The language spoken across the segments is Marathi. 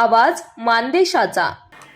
आवाज मानदेशाचा.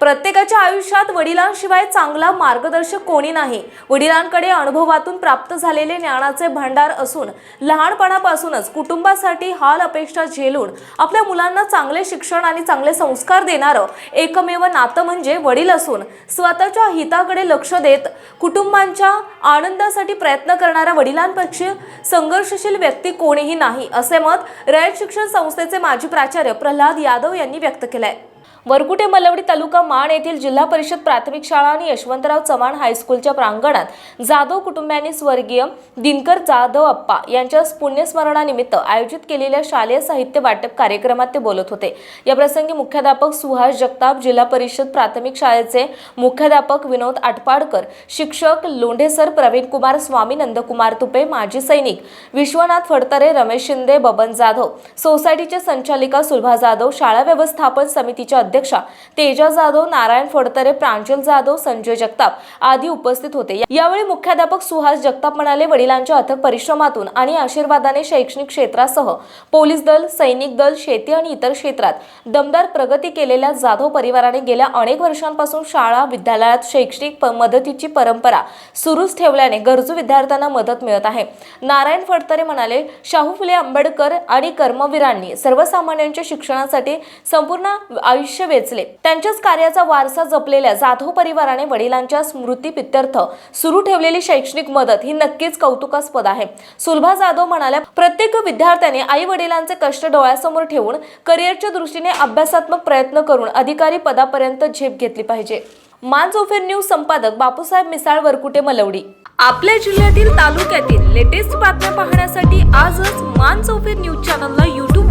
प्रत्येकाच्या आयुष्यात वडिलांशिवाय चांगला मार्गदर्शक कोणी नाही. वडिलांकडे अनुभवातून प्राप्त झालेले ज्ञानाचे भांडार असून लहानपणापासूनच कुटुंबासाठी हाल अपेक्षा झेलून आपल्या मुलांना चांगले शिक्षण आणि चांगले संस्कार देणारं एकमेव नातं म्हणजे वडील असून स्वतःच्या हिताकडे लक्ष देत कुटुंबांच्या आनंदासाठी प्रयत्न करणाऱ्या वडिलांपेक्षा संघर्षशील व्यक्ती कोणीही नाही असे मत रयत शिक्षण संस्थेचे माजी प्राचार्य प्रल्हाद यादव यांनी व्यक्त केलं आहे वरकुटे मलवडी तालुका माण येथील जिल्हा परिषद प्राथमिक शाळा आणि यशवंतराव चव्हाण हायस्कूलच्या प्रांगणात जाधव कुटुंबियांनी स्वर्गीय दिनकर जाधव अप्पा यांच्या पुण्यस्मरणानिमित्त आयोजित केलेल्या शालेय साहित्य वाटप कार्यक्रमात ते बोलत होते. याप्रसंगी मुख्याध्यापक सुहास जगताप जिल्हा परिषद प्राथमिक शाळेचे मुख्याध्यापक विनोद आटपाडकर शिक्षक लोंढेसर प्रवीण कुमार स्वामी नंदकुमार तुपे माजी सैनिक विश्वनाथ फडतरे रमेश शिंदे बबन जाधव सोसायटीच्या संचालिका सुलभा जाधव शाळा व्यवस्थापन समितीच्या अध्यक्षा तेजा जाधव नारायण फडतरे प्रांजल जाधव संजय जगताप आदी उपस्थित होते. यावेळी मुख्याध्यापक सुहास जगताप म्हणाले वडिलांच्या अथक परिश्रमातून आणि आशीर्वादाने शैक्षणिक क्षेत्रासह पोलीस दल सैनिक दल शेती आणि इतर क्षेत्रात दमदार प्रगती केलेल्या जाधव परिवाराने गेल्या अनेक वर्षांपासून शाळा विद्यालयात शैक्षणिक मदतीची परंपरा सुरूच ठेवल्याने गरजू विद्यार्थ्यांना मदत मिळत आहे. नारायण फडतरे म्हणाले शाहू फुले आंबेडकर आणि कर्मवीरांनी सर्वसामान्यांच्या शिक्षणासाठी संपूर्ण आयुष्य वेचले. त्यांच्याच कार्याचा वारसा जपलेल्या जाधव परिवाराने वडिलांच्या स्मृती पित्यर्थ सुरू ठेवलेली शैक्षणिक मदत ही नक्कीच कौतुकास्पद आहे. सुलभा जाधव म्हणाल्या प्रत्येक विद्यार्थ्याने आई वडिलांचे कष्ट डोळ्यासमोर ठेवून करिअरच्या दृष्टीने अभ्यासात्मक प्रयत्न करून अधिकारी पदापर्यंत झेप घेतली पाहिजे. मानजोफेर न्यूज संपादक बापूसाहेब मिसाळ वरकुटे मलवडी. आपल्या जिल्ह्यातील तालुक्यातील लेटेस्ट बातम्या पाहण्यासाठी आजच मान न्यूज चॅनलला